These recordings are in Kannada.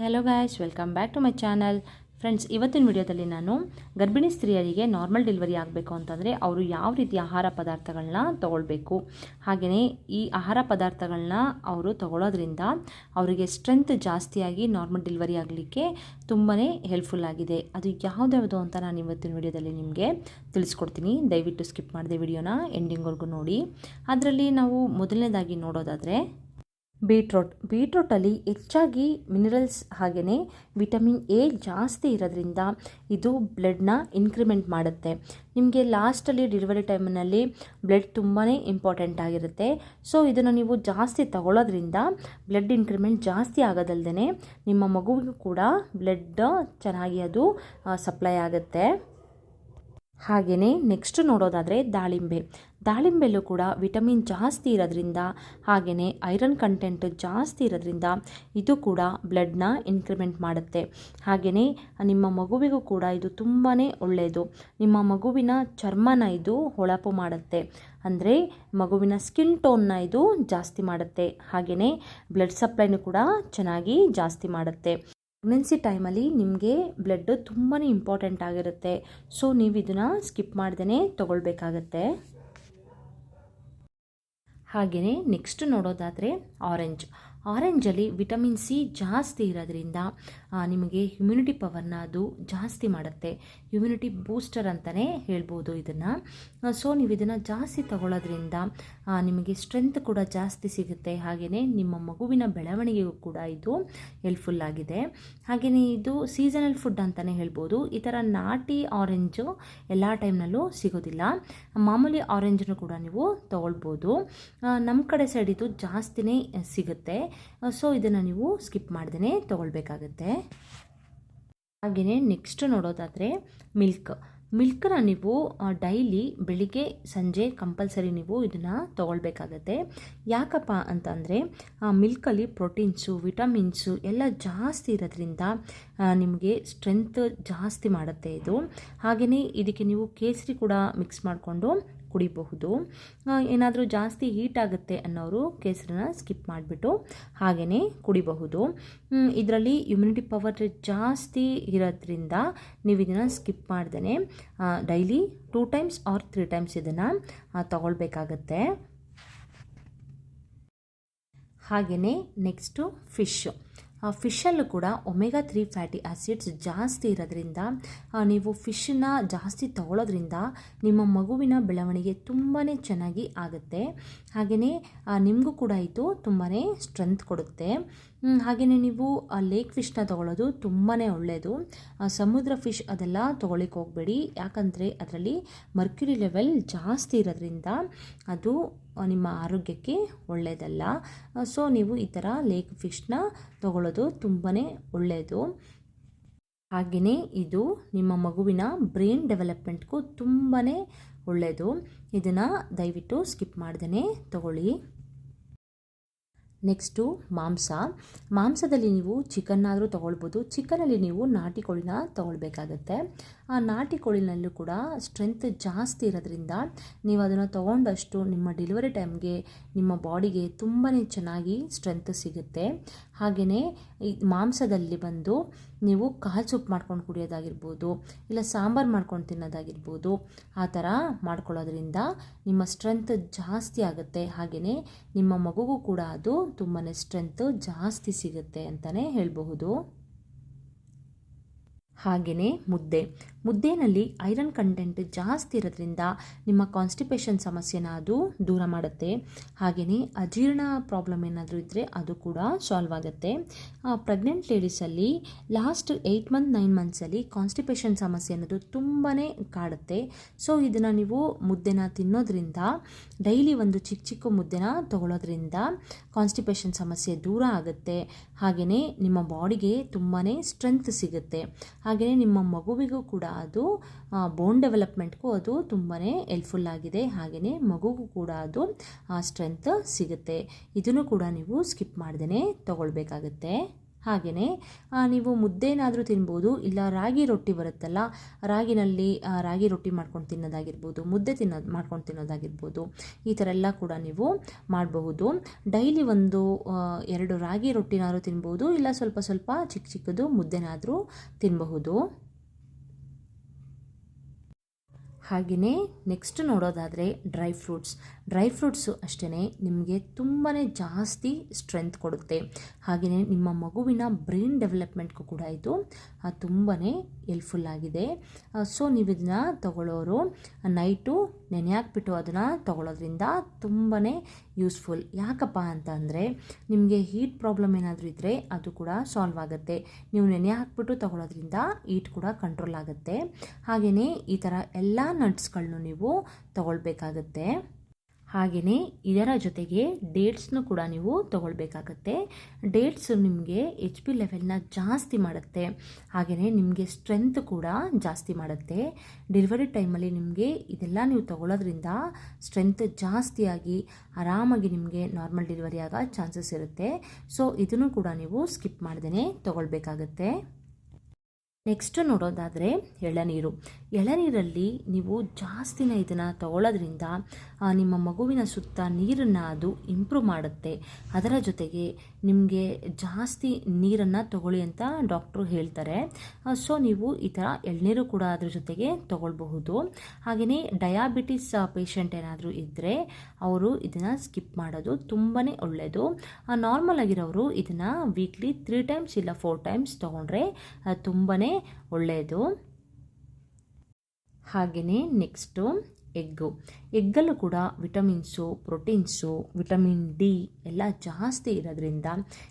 Hello guys welcome back to my channel friends ಇವತ್ತಿನ ವಿಡಿಯೋದಲ್ಲಿ ನಾನು ಗರ್ಭಿಣಿ ಸ್ತ್ರೀಯರಿಗೆ ನಾರ್ಮಲ್ ಡೆಲಿವರಿ ಆಗಬೇಕು ಅಂತಂದರೆ ಅವರು ಯಾವ ರೀತಿ ಆಹಾರ ಪದಾರ್ಥಗಳನ್ನ ತೊಗೊಳ್ಬೇಕು. ಹಾಗೆಯೇ ಈ ಆಹಾರ ಪದಾರ್ಥಗಳನ್ನ ಅವರು ತಗೊಳ್ಳೋದ್ರಿಂದ ಅವರಿಗೆ ಸ್ಟ್ರೆಂತ್ ಜಾಸ್ತಿಯಾಗಿ ನಾರ್ಮಲ್ ಡೆಲಿವರಿ ಆಗಲಿಕ್ಕೆ ತುಂಬಾ ಹೆಲ್ಪ್ಫುಲ್ ಆಗಿದೆ. ಅದು ಯಾವುದ್ಯಾವುದು ಅಂತ ನಾನು ಇವತ್ತಿನ ವಿಡಿಯೋದಲ್ಲಿ ನಿಮಗೆ ತಿಳಿಸ್ಕೊಡ್ತೀನಿ. ದಯವಿಟ್ಟು ಸ್ಕಿಪ್ ಮಾಡಿದೆ ವಿಡಿಯೋನ ಎಂಡಿಂಗ್ವರೆಗೂ ನೋಡಿ. ಅದರಲ್ಲಿ ನಾವು ಮೊದಲನೇದಾಗಿ ನೋಡೋದಾದರೆ ಬೀಟ್ರೋಟ್. ಬೀಟ್ರೋಟಲ್ಲಿ ಹೆಚ್ಚಾಗಿ ಮಿನರಲ್ಸ್ ಹಾಗೆಯೇ ವಿಟಮಿನ್ ಎ ಜಾಸ್ತಿ ಇರೋದ್ರಿಂದ ಇದು ಬ್ಲಡ್ನ ಇನ್ಕ್ರಿಮೆಂಟ್ ಮಾಡುತ್ತೆ. ನಿಮಗೆ ಲಾಸ್ಟಲ್ಲಿ ಡೆಲಿವರಿ ಟೈಮ್ನಲ್ಲಿ ಬ್ಲಡ್ ತುಂಬಾ ಇಂಪಾರ್ಟೆಂಟ್ ಆಗಿರುತ್ತೆ. ಸೊ, ಇದನ್ನು ನೀವು ಜಾಸ್ತಿ ತಗೊಳ್ಳೋದ್ರಿಂದ ಬ್ಲಡ್ ಇನ್ಕ್ರಿಮೆಂಟ್ ಜಾಸ್ತಿ ಆಗೋದಲ್ದೇ ನಿಮ್ಮ ಮಗುವಿಗೂ ಕೂಡ ಬ್ಲಡ್ ಚೆನ್ನಾಗಿ ಅದು ಸಪ್ಲೈ ಆಗುತ್ತೆ. ಹಾಗೆಯೇ ನೆಕ್ಸ್ಟ್ ನೋಡೋದಾದರೆ ದಾಳಿಂಬೆ. ದಾಳಿಂಬೆಲ್ಲೂ ಕೂಡ ವಿಟಮಿನ್ ಜಾಸ್ತಿ ಇರೋದ್ರಿಂದ ಹಾಗೆಯೇ ಐರನ್ ಕಂಟೆಂಟ್ ಜಾಸ್ತಿ ಇರೋದ್ರಿಂದ ಇದು ಕೂಡ ಬ್ಲಡ್ನ ಇನ್ಕ್ರಿಮೆಂಟ್ ಮಾಡುತ್ತೆ. ಹಾಗೆಯೇ ನಿಮ್ಮ ಮಗುವಿಗೂ ಕೂಡ ಇದು ತುಂಬಾ ಒಳ್ಳೆಯದು ನಿಮ್ಮ ಮಗುವಿನ ಚರ್ಮನ ಇದು ಹೊಳಪು ಮಾಡುತ್ತೆ. ಅಂದರೆ ಮಗುವಿನ ಸ್ಕಿನ್ ಟೋನ್ನ ಇದು ಜಾಸ್ತಿ ಮಾಡುತ್ತೆ. ಹಾಗೆಯೇ ಬ್ಲಡ್ ಸಪ್ಲೈನೂ ಕೂಡ ಚೆನ್ನಾಗಿ ಜಾಸ್ತಿ ಮಾಡುತ್ತೆ. ಪ್ರೆಗ್ನೆನ್ಸಿ ಟೈಮಲ್ಲಿ ನಿಮಗೆ ಬ್ಲಡ್ ತುಂಬಾ ಇಂಪಾರ್ಟೆಂಟ್ ಆಗಿರುತ್ತೆ. ಸೊ ನೀವು ಇದನ್ನು ಸ್ಕಿಪ್ ಮಾಡ್ದೇ ತೊಗೊಳ್ಬೇಕಾಗತ್ತೆ. ಹಾಗೆಯೇ ನೆಕ್ಸ್ಟ್ ನೋಡೋದಾದರೆ ಆರೆಂಜ್ ಆರೆಂಜಲ್ಲಿ ವಿಟಮಿನ್ ಸಿ ಜಾಸ್ತಿ ಇರೋದ್ರಿಂದ ನಿಮಗೆ ಇಮ್ಯುನಿಟಿ ಪವರ್ನ ಅದು ಜಾಸ್ತಿ ಮಾಡುತ್ತೆ. ಇಮ್ಯುನಿಟಿ ಬೂಸ್ಟರ್ ಅಂತಲೇ ಹೇಳ್ಬೋದು ಇದನ್ನು. ಸೊ ನೀವು ಇದನ್ನು ಜಾಸ್ತಿ ತಗೊಳ್ಳೋದ್ರಿಂದ ನಿಮಗೆ ಸ್ಟ್ರೆಂತ್ ಕೂಡ ಜಾಸ್ತಿ ಸಿಗುತ್ತೆ. ಹಾಗೆಯೇ ನಿಮ್ಮ ಮಗುವಿನ ಬೆಳವಣಿಗೆಗೂ ಕೂಡ ಇದು ಹೆಲ್ಪ್ಫುಲ್ ಆಗಿದೆ. ಹಾಗೆಯೇ ಇದು ಸೀಸನಲ್ ಫುಡ್ ಅಂತಲೇ ಹೇಳ್ಬೋದು. ಈ ಥರ ನಾಟಿ ಆರೆಂಜು ಎಲ್ಲ ಟೈಮ್ನಲ್ಲೂ ಸಿಗೋದಿಲ್ಲ. ಮಾಮೂಲಿ ಆರೆಂಜನ್ನು ಕೂಡ ನೀವು ತಗೊಳ್ಬೋದು. ನಮ್ಮ ಕಡೆ ಸೈಡ್ ಇದು ಜಾಸ್ತಿನೇ ಸಿಗುತ್ತೆ. ಸೊ ಇದನ್ನು ನೀವು ಸ್ಕಿಪ್ ಮಾಡ್ದೇ ತೊಗೊಳ್ಬೇಕಾಗತ್ತೆ. ಹಾಗೆಯೇ ನೆಕ್ಸ್ಟ್ ನೋಡೋದಾದರೆ ಮಿಲ್ಕ್ ಮಿಲ್ಕನ್ನ ನೀವು ಡೈಲಿ ಬೆಳಿಗ್ಗೆ, ಸಂಜೆ ಕಂಪಲ್ಸರಿ ನೀವು ಇದನ್ನು ತೊಗೊಳ್ಬೇಕಾಗತ್ತೆ. ಯಾಕಪ್ಪ ಅಂತಂದರೆ ಮಿಲ್ಕಲ್ಲಿ ಪ್ರೋಟೀನ್ಸು ವಿಟಮಿನ್ಸು ಎಲ್ಲ ಜಾಸ್ತಿ ಇರೋದ್ರಿಂದ ನಿಮಗೆ ಸ್ಟ್ರೆಂತ್ ಜಾಸ್ತಿ ಮಾಡುತ್ತೆ ಇದು. ಹಾಗೆಯೇ ಇದಕ್ಕೆ ನೀವು ಕೇಸರಿ ಕೂಡ ಮಿಕ್ಸ್ ಮಾಡಿಕೊಂಡು ಕುಡಿಬಹುದು. ಏನಾದರೂ ಜಾಸ್ತಿ ಹೀಟ್ ಆಗುತ್ತೆ ಅನ್ನೋರು ಕೇಸರನ್ನ ಸ್ಕಿಪ್ ಮಾಡಿಬಿಟ್ಟು ಹಾಗೆಯೇ ಕುಡಿಬಹುದು. ಇದರಲ್ಲಿ ಇಮ್ಯುನಿಟಿ ಪವರ್ ಜಾಸ್ತಿ ಇರೋದ್ರಿಂದ ನೀವು ಇದನ್ನು ಸ್ಕಿಪ್ ಮಾಡ್ದೇ daily two times or three times ಇದನ್ನು ತಗೊಳ್ಬೇಕಾಗತ್ತೆ. ಹಾಗೆಯೇ ನೆಕ್ಸ್ಟು ಫಿಶ್ಶು ಫಿಶಲ್ಲೂ ಕೂಡ ಒಮೆಗಾ ತ್ರೀ ಫ್ಯಾಟಿ ಆ್ಯಸಿಡ್ಸ್ ಜಾಸ್ತಿ ಇರೋದ್ರಿಂದ ನೀವು ಫಿಶನ್ನ ಜಾಸ್ತಿ ತಗೊಳ್ಳೋದ್ರಿಂದ ನಿಮ್ಮ ಮಗುವಿನ ಬೆಳವಣಿಗೆ ತುಂಬಾ ಚೆನ್ನಾಗಿ ಆಗುತ್ತೆ. ಹಾಗೆಯೇ ನಿಮಗೂ ಕೂಡ ಇದು ತುಂಬಾ ಸ್ಟ್ರೆಂತ್ ಕೊಡುತ್ತೆ. ಹಾಗೆಯೇ ನೀವು ಲೇಕ್ ಫಿಶ್ನ ತೊಗೊಳ್ಳೋದು ತುಂಬಾ ಒಳ್ಳೆಯದು ಸಮುದ್ರ ಫಿಶ್ ಅದೆಲ್ಲ ತೊಗೊಳಿಕ್ಕೆ ಹೋಗಬೇಡಿ. ಯಾಕಂದರೆ ಅದರಲ್ಲಿ ಮರ್ಕ್ಯುರಿ ಲೆವೆಲ್ ಜಾಸ್ತಿ ಇರೋದ್ರಿಂದ ಅದು ನಿಮ್ಮ ಆರೋಗ್ಯಕ್ಕೆ ಒಳ್ಳೆಯದಲ್ಲ ಸೊ ನೀವು ಈ ಥರ ಲೇಕ್ ಫಿಶ್ನ ತೊಗೊಳ್ಳೋದು ತುಂಬಾ ಒಳ್ಳೆಯದು ಹಾಗೆಯೇ ಇದು ನಿಮ್ಮ ಮಗುವಿನ ಬ್ರೈನ್ ಡೆವಲಪ್ಮೆಂಟ್ಗೂ ತುಂಬಾ ಒಳ್ಳೆಯದು ಇದನ್ನು ದಯವಿಟ್ಟು ಸ್ಕಿಪ್ ಮಾಡ್ದೇ ತಗೊಳ್ಳಿ. ನೆಕ್ಸ್ಟು ಮಾಂಸ. ಮಾಂಸದಲ್ಲಿ ನೀವು ಚಿಕನ್ನಾದರೂ ತೊಗೊಳ್ಬೋದು. ಚಿಕನಲ್ಲಿ ನೀವು ನಾಟಿ ಕೋಳಿನ ತೊಗೊಳ್ಬೇಕಾಗತ್ತೆ. ಆ ನಾಟಿ ಕೋಳಿನಲ್ಲೂ ಕೂಡ ಸ್ಟ್ರೆಂತ್ ಜಾಸ್ತಿ ಇರೋದ್ರಿಂದ ನೀವು ಅದನ್ನು ತೊಗೊಂಡಷ್ಟು ನಿಮ್ಮ ಡೆಲಿವರಿ ಟೈಮ್ಗೆ ನಿಮ್ಮ ಬಾಡಿಗೆ ತುಂಬಾ ಚೆನ್ನಾಗಿ ಸ್ಟ್ರೆಂತ್ ಸಿಗುತ್ತೆ. ಹಾಗೆಯೇ ಈ ಮಾಂಸದಲ್ಲಿ ಬಂದು ನೀವು ಕಾಲು ಸೂಪ್ ಮಾಡ್ಕೊಂಡು ಕುಡಿಯೋದಾಗಿರ್ಬೋದು, ಇಲ್ಲ ಸಾಂಬಾರು ಮಾಡ್ಕೊಂಡು ತಿನ್ನೋದಾಗಿರ್ಬೋದು, ಆ ಥರ ಮಾಡ್ಕೊಳ್ಳೋದ್ರಿಂದ ನಿಮ್ಮ ಸ್ಟ್ರೆಂತ್ ಜಾಸ್ತಿ ಆಗುತ್ತೆ. ಹಾಗೆಯೇ ನಿಮ್ಮ ಮಗುಗೂ ಕೂಡ ಅದು ತುಂಬಾ ಸ್ಟ್ರೆಂತು ಜಾಸ್ತಿ ಸಿಗುತ್ತೆ ಅಂತಲೇ ಹೇಳಬಹುದು. ಹಾಗೆಯೇ ಮುದ್ದೆ. ಮುದ್ದೆನಲ್ಲಿ ಐರನ್ ಕಂಟೆಂಟ್ ಜಾಸ್ತಿ ಇರೋದ್ರಿಂದ ನಿಮ್ಮ ಕಾನ್ಸ್ಟಿಪೇಷನ್ ಸಮಸ್ಯೆನ ಅದು ದೂರ ಮಾಡುತ್ತೆ. ಹಾಗೆಯೇ ಅಜೀರ್ಣ ಪ್ರಾಬ್ಲಮ್ ಏನಾದರೂ ಇದ್ದರೆ ಅದು ಕೂಡ ಸಾಲ್ವ್ ಆಗುತ್ತೆ. ಪ್ರೆಗ್ನೆಂಟ್ ಲೇಡೀಸಲ್ಲಿ ಲಾಸ್ಟ್ ಏಯ್ಟ್ ಮಂತ್ ನೈನ್ ಮಂತ್ಸಲ್ಲಿ ಕಾನ್ಸ್ಟಿಪೇಷನ್ ಸಮಸ್ಯೆ ಅನ್ನೋದು ತುಂಬಾ ಕಾಡುತ್ತೆ. ಸೊ ಇದನ್ನು ನೀವು ಮುದ್ದೆನ ತಿನ್ನೋದ್ರಿಂದ, ಡೈಲಿ ಒಂದು ಚಿಕ್ಕ ಚಿಕ್ಕ ಮುದ್ದೆನ ತಗೊಳ್ಳೋದ್ರಿಂದ ಕಾನ್ಸ್ಟಿಪೇಷನ್ ಸಮಸ್ಯೆ ದೂರ ಆಗುತ್ತೆ. ಹಾಗೆಯೇ ನಿಮ್ಮ ಬಾಡಿಗೆ ತುಂಬಾ ಸ್ಟ್ರೆಂತ್ ಸಿಗುತ್ತೆ. ಹಾಗೆಯೇ ನಿಮ್ಮ ಮಗುವಿಗೂ ಕೂಡ ಅದು ಬೋನ್ ಡೆವಲಪ್ಮೆಂಟ್ಗೂ ಅದು ತುಂಬಾ ಹೆಲ್ಪ್ಫುಲ್ ಆಗಿದೆ. ಹಾಗೆಯೇ ಮಗುಗೂ ಕೂಡ ಅದು ಸ್ಟ್ರೆಂತ್ ಸಿಗುತ್ತೆ. ಇದನ್ನು ಕೂಡ ನೀವು ಸ್ಕಿಪ್ ಮಾಡ್ದೇ ತಗೊಳ್ಬೇಕಾಗುತ್ತೆ. ಹಾಗೆಯೇ ನೀವು ಮುದ್ದೆನಾದರೂ ತಿನ್ಬೋದು, ಇಲ್ಲ ರಾಗಿ ರೊಟ್ಟಿ ಬರುತ್ತಲ್ಲ, ರಾಗಿನಲ್ಲಿ ರಾಗಿ ರೊಟ್ಟಿ ಮಾಡ್ಕೊಂಡು ತಿನ್ನೋದಾಗಿರ್ಬೋದು, ಮುದ್ದೆ ತಿನ್ನೋದು ಮಾಡ್ಕೊಂಡು ತಿನ್ನೋದಾಗಿರ್ಬೋದು, ಈ ಥರ ಎಲ್ಲ ಕೂಡ ನೀವು ಮಾಡಬಹುದು. ಡೈಲಿ ಒಂದು ಎರಡು ರಾಗಿ ರೊಟ್ಟಿನಾದರೂ ತಿನ್ಬೋದು, ಇಲ್ಲ ಸ್ವಲ್ಪ ಸ್ವಲ್ಪ ಚಿಕ್ಕ ಚಿಕ್ಕದು ಮುದ್ದೆನಾದರೂ ತಿನ್ನಬಹುದು ಹಾಗೆಯೇ ನೆಕ್ಸ್ಟ್ ನೋಡೋದಾದರೆ ಡ್ರೈ ಫ್ರೂಟ್ಸ್ ಡ್ರೈ ಫ್ರೂಟ್ಸು ಅಷ್ಟೇ ನಿಮಗೆ ತುಂಬಾ ಜಾಸ್ತಿ ಸ್ಟ್ರೆಂತ್ ಕೊಡುತ್ತೆ. ಹಾಗೆಯೇ ನಿಮ್ಮ ಮಗುವಿನ ಬ್ರೈನ್ ಡೆವಲಪ್ಮೆಂಟ್ಗೂ ಕೂಡ ಇದು ತುಂಬಾ ಹೆಲ್ಪ್ಫುಲ್ ಆಗಿದೆ. ಸೊ ನೀವು ಇದನ್ನ ತಗೊಳ್ಳೋರು ನೈಟು ನೆನೆ ಹಾಕ್ಬಿಟ್ಟು ಅದನ್ನು ತಗೊಳ್ಳೋದ್ರಿಂದ ತುಂಬಾ ಯೂಸ್ಫುಲ್ ಯಾಕಪ್ಪ ಅಂತ ಅಂದರೆ, ನಿಮಗೆ ಹೀಟ್ ಪ್ರಾಬ್ಲಮ್ ಏನಾದರೂ ಇದ್ದರೆ ಅದು ಕೂಡ ಸಾಲ್ವ್ ಆಗುತ್ತೆ. ನೀವು ನೆನೆ ಹಾಕ್ಬಿಟ್ಟು ತಗೊಳ್ಳೋದ್ರಿಂದ ಹೀಟ್ ಕೂಡ ಕಂಟ್ರೋಲ್ ಆಗುತ್ತೆ. ಹಾಗೆಯೇ ಈ ಥರ ಎಲ್ಲ ನಟ್ಸ್ಗಳನ್ನೂ ನೀವು ತಗೊಳ್ಬೇಕಾಗತ್ತೆ. ಹಾಗೆಯೇ ಇದರ ಜೊತೆಗೆ ಡೇಟ್ಸ್ನು ಕೂಡ ನೀವು ತಗೊಳ್ಬೇಕಾಗತ್ತೆ. ಡೇಟ್ಸ್ ನಿಮಗೆ ಎಚ್ ಪಿ ಲೆವೆಲ್ನ ಜಾಸ್ತಿ ಮಾಡುತ್ತೆ. ಹಾಗೆಯೇ ನಿಮಗೆ ಸ್ಟ್ರೆಂತ್ ಕೂಡ ಜಾಸ್ತಿ ಮಾಡುತ್ತೆ. ಡೆಲಿವರಿ ಟೈಮಲ್ಲಿ ನಿಮಗೆ ಇದೆಲ್ಲ ನೀವು ತಗೊಳ್ಳೋದ್ರಿಂದ ಸ್ಟ್ರೆಂತ್ ಜಾಸ್ತಿಯಾಗಿ ಆರಾಮಾಗಿ ನಿಮಗೆ ನಾರ್ಮಲ್ ಡೆಲಿವರಿ ಆಗೋ ಚಾನ್ಸಸ್ ಇರುತ್ತೆ. ಸೊ ಇದನ್ನು ಕೂಡ ನೀವು ಸ್ಕಿಪ್ ಮಾಡ್ದೇ ತಗೊಳ್ಬೇಕಾಗತ್ತೆ. ನೆಕ್ಸ್ಟ್ ನೋಡೋದಾದರೆ ಎಳನೀರು. ಎಳನೀರಲ್ಲಿ ನೀವು ಜಾಸ್ತಿನ ಇದನ್ನು ತಗೊಳ್ಳೋದ್ರಿಂದ ನಿಮ್ಮ ಮಗುವಿನ ಸುತ್ತ ನೀರನ್ನು ಅದು ಇಂಪ್ರೂವ್ ಮಾಡುತ್ತೆ. ಅದರ ಜೊತೆಗೆ ನಿಮಗೆ ಜಾಸ್ತಿ ನೀರನ್ನು ತಗೊಳ್ಳಿ ಅಂತ ಡಾಕ್ಟ್ರು ಹೇಳ್ತಾರೆ. ಸೊ ನೀವು ಈ ಥರ ಎಳ್ನೀರು ಕೂಡ ಅದ್ರ ಜೊತೆಗೆ ತಗೊಳ್ಬಹುದು. ಹಾಗೆಯೇ ಡಯಾಬಿಟಿಸ್ ಪೇಷಂಟ್ ಏನಾದರೂ ಇದ್ದರೆ ಅವರು ಇದನ್ನು ಸ್ಕಿಪ್ ಮಾಡೋದು ತುಂಬಾ ಒಳ್ಳೆಯದು ನಾರ್ಮಲ್ ಆಗಿರೋರು ಇದನ್ನು ವೀಕ್ಲಿ ತ್ರೀ ಟೈಮ್ಸ್ ಇಲ್ಲ ಫೋರ್ ಟೈಮ್ಸ್ ತೊಗೊಂಡ್ರೆ ತುಂಬಾ ಒಳ್ಳೆಯದು ಹಾಗೆಯೇ ನೆಕ್ಸ್ಟು ಎಗ್ಗು. ಎಗ್ಗಲ್ಲೂ ಕೂಡ ವಿಟಮಿನ್ಸು, ಪ್ರೋಟೀನ್ಸು, ವಿಟಮಿನ್ ಡಿ ಎಲ್ಲ ಜಾಸ್ತಿ ಇರೋದ್ರಿಂದ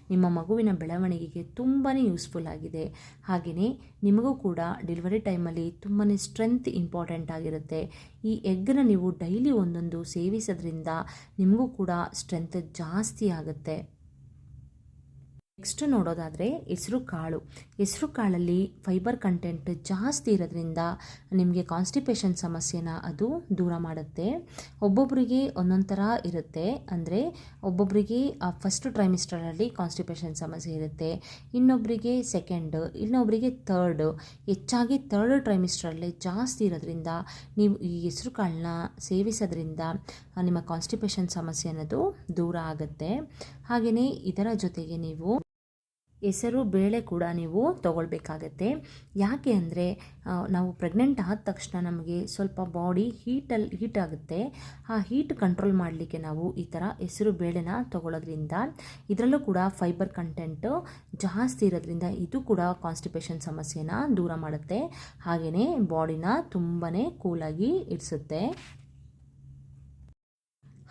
ನಿಮ್ಮ ಮಗುವಿನ ಬೆಳವಣಿಗೆಗೆ ತುಂಬಾ ಯೂಸ್ಫುಲ್ ಆಗಿದೆ. ಹಾಗೆಯೇ ನಿಮಗೂ ಕೂಡ ಡೆಲಿವರಿ ಟೈಮಲ್ಲಿ ತುಂಬಾ ಸ್ಟ್ರೆಂತ್ ಇಂಪಾರ್ಟೆಂಟ್ ಆಗಿರುತ್ತೆ. ಈ ಎಗ್ಗನ್ನ ನೀವು ಡೈಲಿ ಒಂದೊಂದು ಸೇವಿಸೋದ್ರಿಂದ ನಿಮಗೂ ಕೂಡ ಸ್ಟ್ರೆಂತ್ ಜಾಸ್ತಿ ಆಗುತ್ತೆ. ನೆಕ್ಸ್ಟ್ ನೋಡೋದಾದರೆ ಹೆಸರು ಕಾಳು. ಹೆಸರು ಕಾಳಲ್ಲಿ ಫೈಬರ್ ಕಂಟೆಂಟ್ ಜಾಸ್ತಿ ಇರೋದ್ರಿಂದ ನಿಮಗೆ ಕಾನ್ಸ್ಟಿಪೇಷನ್ ಸಮಸ್ಯೆನ ಅದು ದೂರ ಮಾಡುತ್ತೆ. ಒಬ್ಬೊಬ್ಬರಿಗೆ ಒಂದೊಂದು ಥರ ಇರುತ್ತೆ. ಅಂದರೆ ಒಬ್ಬೊಬ್ಬರಿಗೆ ಫಸ್ಟ್ ಟ್ರೈಮಿಸ್ಟರಲ್ಲಿ ಕಾನ್ಸ್ಟಿಪೇಷನ್ ಸಮಸ್ಯೆ ಇರುತ್ತೆ. ಇನ್ನೊಬ್ಬರಿಗೆ ಸೆಕೆಂಡ್ ಇನ್ನೊಬ್ಬರಿಗೆ ಥರ್ಡ್ ಹೆಚ್ಚಾಗಿ ಥರ್ಡ್ ಟ್ರೈಮಿಸ್ಟರಲ್ಲಿ ಜಾಸ್ತಿ ಇರೋದ್ರಿಂದ ನೀವು ಈ ಹೆಸರು ಕಾಳನ್ನ ಸೇವಿಸೋದ್ರಿಂದ ನಿಮ್ಮ ಕಾನ್ಸ್ಟಿಪೇಷನ್ ಸಮಸ್ಯೆ ಅನ್ನೋದು ದೂರ ಆಗುತ್ತೆ. ಹಾಗೆಯೇ ಇದರ ಜೊತೆಗೆ ನೀವು ಹೆಸರು, ಬೇಳೆ ಕೂಡ ನೀವು ತಗೊಳ್ಬೇಕಾಗತ್ತೆ. ಯಾಕೆ ಅಂದರೆ ನಾವು ಪ್ರೆಗ್ನೆಂಟ್ ಆದ ತಕ್ಷಣ ನಮಗೆ ಸ್ವಲ್ಪ ಬಾಡಿ ಹೀಟಲ್ಲಿ ಹೀಟ್ ಆಗುತ್ತೆ. ಆ ಹೀಟ್ ಕಂಟ್ರೋಲ್ ಮಾಡಲಿಕ್ಕೆ ನಾವು ಈ ಥರ ಹೆಸರು, ಬೇಳೆನ ತಗೊಳ್ಳೋದ್ರಿಂದ ಇದರಲ್ಲೂ ಕೂಡ ಫೈಬರ್ ಕಂಟೆಂಟು ಜಾಸ್ತಿ ಇರೋದ್ರಿಂದ ಇದು ಕೂಡ ಕಾನ್ಸ್ಟಿಪೇಷನ್ ಸಮಸ್ಯೆನ ದೂರ ಮಾಡುತ್ತೆ. ಹಾಗೆಯೇ ಬಾಡಿನ ತುಂಬಾ ಕೂಲಾಗಿ ಇಡಿಸುತ್ತೆ.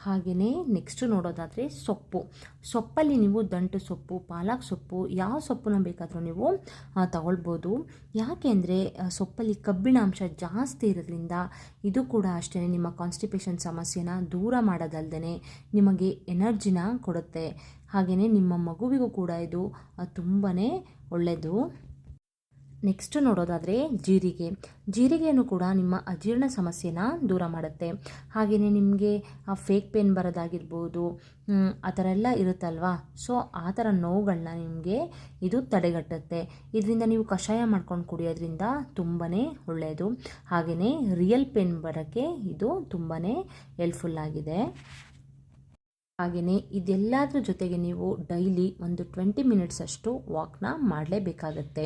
ಹಾಗೆಯೇ ನೆಕ್ಸ್ಟು ನೋಡೋದಾದರೆ ಸೊಪ್ಪು. ಸೊಪ್ಪಲ್ಲಿ ನೀವು ದಂಟು ಸೊಪ್ಪು, ಪಾಲಕ್ ಸೊಪ್ಪು, ಯಾವ ಸೊಪ್ಪನ್ನ ಬೇಕಾದರೂ ನೀವು ತಗೊಳ್ಬೋದು. ಯಾಕೆ ಅಂದರೆ ಸೊಪ್ಪಲ್ಲಿ ಕಬ್ಬಿಣಾಂಶ ಜಾಸ್ತಿ ಇರೋದ್ರಿಂದ ಇದು ಕೂಡ ಅಷ್ಟೇ ನಿಮ್ಮ ಕಾನ್ಸ್ಟಿಪೇಷನ್ ಸಮಸ್ಯೆನ ದೂರ ಮಾಡೋದಲ್ದೇ ನಿಮಗೆ ಎನರ್ಜಿನ ಕೊಡುತ್ತೆ. ಹಾಗೆಯೇ ನಿಮ್ಮ ಮಗುವಿಗೂ ಕೂಡ ಇದು ತುಂಬಾ ಒಳ್ಳೆಯದು ನೆಕ್ಸ್ಟ್ ನೋಡೋದಾದರೆ ಜೀರಿಗೆ. ಜೀರಿಗೆಯನ್ನು ಕೂಡ ನಿಮ್ಮ ಅಜೀರ್ಣ ಸಮಸ್ಯೆನ ದೂರ ಮಾಡುತ್ತೆ. ಹಾಗೆಯೇ ನಿಮಗೆ ಆ ಫೇಕ್ ಪೇನ್ ಬರೋದಾಗಿರ್ಬೋದು ಆ ಥರ ಎಲ್ಲ ಇರುತ್ತಲ್ವಾ? ಸೊ ಆ ಥರ ನೋವುಗಳನ್ನ ನಿಮಗೆ ಇದು ತಡೆಗಟ್ಟುತ್ತೆ. ಇದರಿಂದ ನೀವು ಕಷಾಯ ಮಾಡ್ಕೊಂಡು ಕುಡಿಯೋದ್ರಿಂದ ತುಂಬಾ ಒಳ್ಳೆಯದು ಹಾಗೆಯೇ ರಿಯಲ್ ಪೇನ್ ಬರೋಕ್ಕೆ ಇದು ತುಂಬಾ ಹೆಲ್ಪ್ಫುಲ್ ಆಗಿದೆ. ಹಾಗೆಯೇ ಇದೆಲ್ಲದರ ಜೊತೆಗೆ ನೀವು ಡೈಲಿ ಒಂದು ಟ್ವೆಂಟಿ ಮಿನಿಟ್ಸ್ ಅಷ್ಟು ವಾಕ್ನ ಮಾಡಲೇಬೇಕಾಗತ್ತೆ.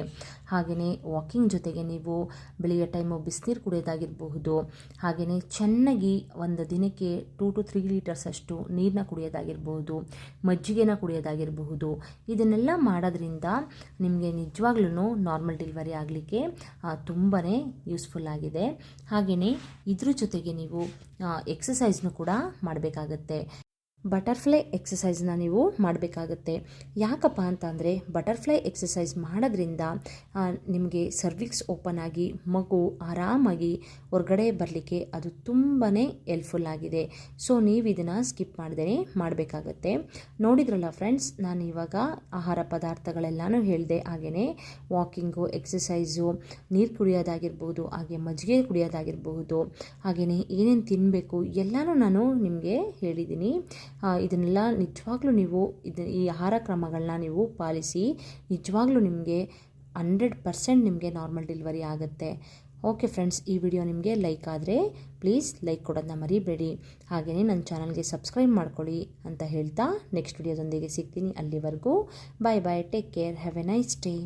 ಹಾಗೆಯೇ ವಾಕಿಂಗ್ ಜೊತೆಗೆ ನೀವು ಬೆಳಿಗ್ಗೆ ಟೈಮು ಬಿಸಿನೀರು ಕುಡಿಯೋದಾಗಿರಬಹುದು ಹಾಗೆಯೇ ಚೆನ್ನಾಗಿ ಒಂದು ದಿನಕ್ಕೆ ಟೂ ಟು ತ್ರೀ ಲೀಟರ್ಸ್ ಅಷ್ಟು ನೀರನ್ನ ಕುಡಿಯೋದಾಗಿರ್ಬೋದು ಮಜ್ಜಿಗೆನ ಕುಡಿಯೋದಾಗಿರಬಹುದು. ಇದನ್ನೆಲ್ಲ ಮಾಡೋದ್ರಿಂದ ನಿಮಗೆ ನಿಜವಾಗ್ಲೂ ನಾರ್ಮಲ್ ಡೆಲಿವರಿ ಆಗಲಿಕ್ಕೆ ತುಂಬಾ ಯೂಸ್ಫುಲ್ ಆಗಿದೆ. ಹಾಗೆಯೇ ಇದ್ರ ಜೊತೆಗೆ ನೀವು ಎಕ್ಸಸೈಸ್ನು ಕೂಡ ಮಾಡಬೇಕಾಗತ್ತೆ. ಬಟರ್ಫ್ಲೈ ಎಕ್ಸಸೈಸ್ನ ನೀವು ಮಾಡಬೇಕಾಗತ್ತೆ. ಯಾಕಪ್ಪ ಅಂತಂದರೆ ಬಟರ್ಫ್ಲೈ ಎಕ್ಸಸೈಸ್ ಮಾಡೋದ್ರಿಂದ ನಿಮಗೆ ಸರ್ವಿಕ್ಸ್ ಓಪನ್ ಆಗಿ ಮಗು ಆರಾಮಾಗಿ ಹೊರಗಡೆ ಬರಲಿಕ್ಕೆ ಅದು ತುಂಬಾ ಹೆಲ್ಪ್ಫುಲ್ ಆಗಿದೆ. ಸೊ ನೀವು ಇದನ್ನು ಸ್ಕಿಪ್ ಮಾಡದೇ ಮಾಡಬೇಕಾಗತ್ತೆ. ನೋಡಿದ್ರಲ್ಲ ಫ್ರೆಂಡ್ಸ್ ನಾನು ಇವಾಗ ಆಹಾರ ಪದಾರ್ಥಗಳೆಲ್ಲನೂ ಹೇಳಿದೆ ಹಾಗೆಯೇ ವಾಕಿಂಗು ಎಕ್ಸಸೈಸು ನೀರು ಕುಡಿಯೋದಾಗಿರ್ಬೋದು, ಹಾಗೆ ಮಜ್ಜಿಗೆ ಕುಡಿಯೋದಾಗಿರಬಹುದು ಹಾಗೆಯೇ ಏನೇನು ತಿನ್ನಬೇಕು ಎಲ್ಲನೂ ನಾನು ನಿಮಗೆ ಹೇಳಿದ್ದೀನಿ. ಇದನ್ನೆಲ್ಲ ನಿಜವಾಗ್ಲೂ ನೀವು ಇದು ಈ ಆಹಾರ ಕ್ರಮಗಳನ್ನ ನೀವು ಪಾಲಿಸಿ ನಿಜವಾಗ್ಲೂ ನಿಮಗೆ ಹಂಡ್ರೆಡ್ ಪರ್ಸೆಂಟ್ ನಿಮಗೆ ನಾರ್ಮಲ್ ಡೆಲಿವರಿ ಆಗುತ್ತೆ. ಓಕೆ ಫ್ರೆಂಡ್ಸ್, ಈ ವಿಡಿಯೋ ನಿಮಗೆ ಲೈಕ್ ಆದರೆ ಪ್ಲೀಸ್ ಲೈಕ್ ಕೊಡೋದನ್ನ ಮರಿಬೇಡಿ. ಹಾಗೆಯೇ ನನ್ನ ಚಾನಲ್ಗೆ ಸಬ್ಸ್ಕ್ರೈಬ್ ಮಾಡ್ಕೊಳ್ಳಿ ಅಂತ ಹೇಳ್ತಾ ನೆಕ್ಸ್ಟ್ ವಿಡಿಯೋದೊಂದಿಗೆ ಸಿಗ್ತೀನಿ ಅಲ್ಲಿವರೆಗೂ. Bye bye, take care, have a nice day.